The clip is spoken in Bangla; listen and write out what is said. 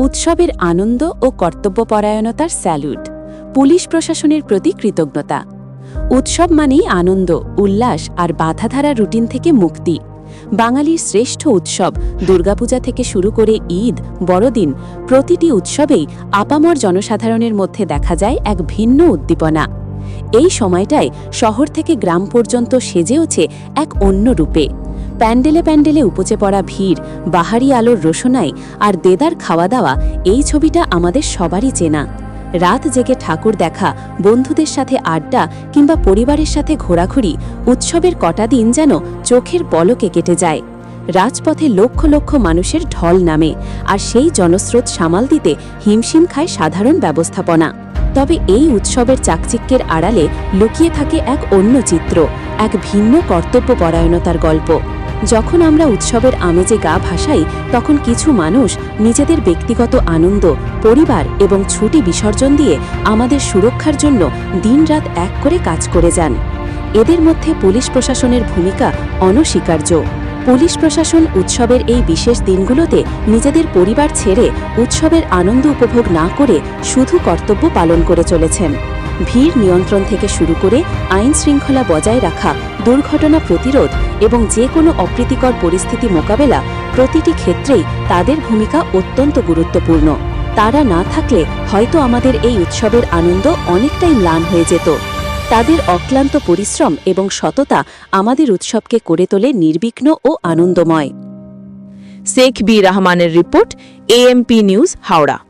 উৎসবের আনন্দ ও কর্তব্যপরায়ণতার স্যালুট। পুলিশ প্রশাসনের প্রতি কৃতজ্ঞতা। উৎসব মানেই আনন্দ, উল্লাস আর বাধাধারা রুটিন থেকে মুক্তি। বাঙালির শ্রেষ্ঠ উৎসব দুর্গাপূজা থেকে শুরু করে ঈদ, বড়দিন প্রতিটি উৎসবেই আপামর জনসাধারণের মধ্যে দেখা যায় এক ভিন্ন উদ্দীপনা। এই সময়টায় শহর থেকে গ্রাম পর্যন্ত সেজে ওঠে এক অন্য রূপে। প্যান্ডেলে প্যান্ডেলে উপচে পড়া ভিড়, বাহারি আলোর রোশনাই আর দেদার খাওয়া দাওয়া, এই ছবিটা আমাদের সবারই চেনা। রাত জেগে ঠাকুর দেখা, বন্ধুদের সাথে আড্ডা কিংবা পরিবারের সাথে ঘোরাঘুরি, উৎসবের কটা দিন যেন চোখের পলকে কেটে যায়। রাজপথে লক্ষ লক্ষ মানুষের ঢল নামে আর সেই জনস্রোত সামাল দিতে হিমশিম খায় সাধারণ ব্যবস্থাপনা। তবে এই উৎসবের চাকচিক্যের আড়ালে লুকিয়ে থাকে এক অন্য চিত্র, এক ভিন্ন কর্তব্যপরায়ণতার গল্প। যখন আমরা উৎসবের আমেজে গা ভাসাই, তখন কিছু মানুষ নিজেদের ব্যক্তিগত আনন্দ, পরিবার এবং ছুটি বিসর্জন দিয়ে আমাদের সুরক্ষার জন্য দিনরাত এক করে কাজ করে যান। এদের মধ্যে পুলিশ প্রশাসনের ভূমিকা অনস্বীকার্য। পুলিশ প্রশাসন উৎসবের এই বিশেষ দিনগুলোতে নিজেদের পরিবার ছেড়ে উৎসবের আনন্দ উপভোগ না করে শুধু কর্তব্য পালন করে চলেছেন। ভিড় নিয়ন্ত্রণ থেকে শুরু করে আইন শৃঙ্খলা বজায় রাখা, দুর্ঘটনা প্রতিরোধ এবং যে কোনো অপ্রীতিকর পরিস্থিতি মোকাবেলা প্রতিটি ক্ষেত্রেই তাদের ভূমিকা অত্যন্ত গুরুত্বপূর্ণ। তারা না থাকলে হয়তো আমাদের এই উৎসবের আনন্দ অনেকটাই ম্লান হয়ে যেত। তাদের অক্লান্ত পরিশ্রম এবং সততা আমাদের উৎসবকে করে তোলে নির্বিঘ্ন ও আনন্দময়। শেখ বি রহমানের রিপোর্ট এএমপি নিউজ হাওড়া।